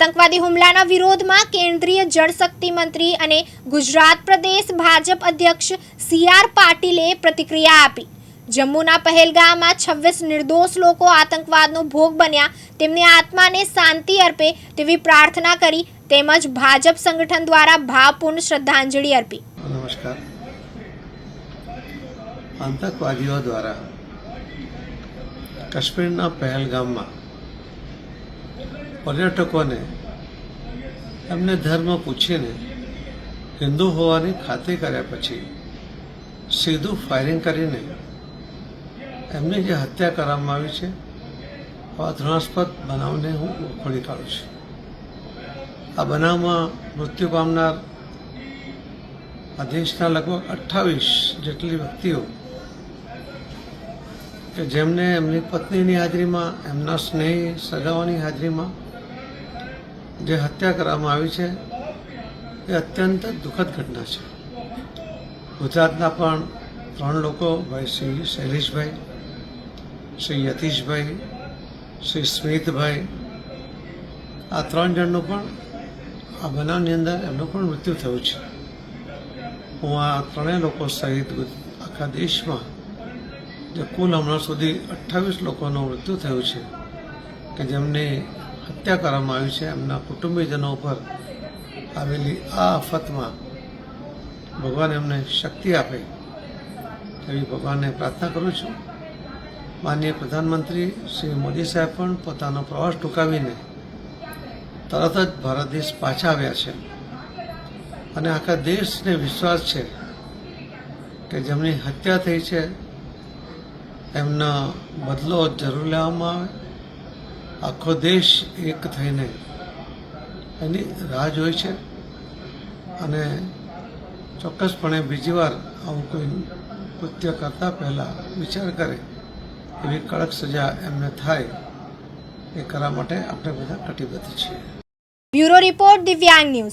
આતંકવાદી હુમલાના વિરોધમાં કેન્દ્રીય જળશક્તિ મંત્રી અને ગુજરાત પ્રદેશ ભાજપ અધ્યક્ષ સી આર પાટીલે પ્રતિક્રિયા આપી. જમ્મુના પહેલગામમાં છવ્વીસ નિર્દોષ લોકો આતંકવાદનો ભોગ બન્યા. તેમની આત્માને શાંતિ અર્પે તેવી પ્રાર્થના કરી તેમજ ભાજપ સંગઠન દ્વારા ભાવપૂર્ણ શ્રદ્ધાંજલિ અર્પી. નમસ્કાર. આતંકવાદીઓ દ્વારા કાશ્મીરના પહેલગામમાં પર્યટકોને, એમને ધર્મ પૂછીને હિન્દુ હોવાની ખાતરી કર્યા પછી સીધું ફાયરિંગ કરીને એમની જે હત્યા કરવામાં આવી છે આવા ધૃણાસ્પદ બનાવને હું વખોડી કાઢું છું. આ બનાવમાં મૃત્યુ પામનાર આ દેશના લગભગ અઠ્ઠાવીસ જેટલી વ્યક્તિઓ કે જેમને એમની પત્નીની હાજરીમાં, એમના સ્નેહી સગાઓની હાજરીમાં જે હત્યા કરવામાં આવી છે, એ અત્યંત દુઃખદ ઘટના છે. ગુજરાતના પણ ત્રણ લોકો, ભાઈ શ્રી શૈલેષભાઈ, શ્રી યતીશભાઈ, શ્રી સ્મિતભાઈ, આ ત્રણ જણનું પણ આ બનાવની અંદર એમનું પણ મૃત્યુ થયું છે. હું આ ત્રણેય લોકો સહિત આખા દેશમાં જે કુલ હમણાં સુધી અઠ્ઠાવીસ લોકોનું મૃત્યુ થયું છે, કે જેમની હત્યા કરવામાં આવી છે. એમના કુટુંબીજનો ઉપર આવેલી આ આફતમાં ભગવાન એમને શક્તિ આપે એવી ભગવાનને પ્રાર્થના કરું છું. માનનીય પ્રધાનમંત્રી શ્રી મોદી સાહેબ પણ પોતાનો પ્રવાસ ટૂંકાવીને તરત જ ભારત દેશ પાછા આવ્યા છે. અને આખા દેશને વિશ્વાસ છે કે જેમની હત્યા થઈ છે, એમનો બદલો જરૂર લેવામાં આવે. આખો દેશ એક થઈને એની રાહ જોઈ છે. અને ચોક્કસપણે બીજી વાર આવું કોઈ કૃત્ય કરતાં પહેલાં વિચાર કરે એવી કડક સજા એમને થાય એ કરવા માટે આપણે બધા કટિબદ્ધ છીએ. Bureau report Divyang news.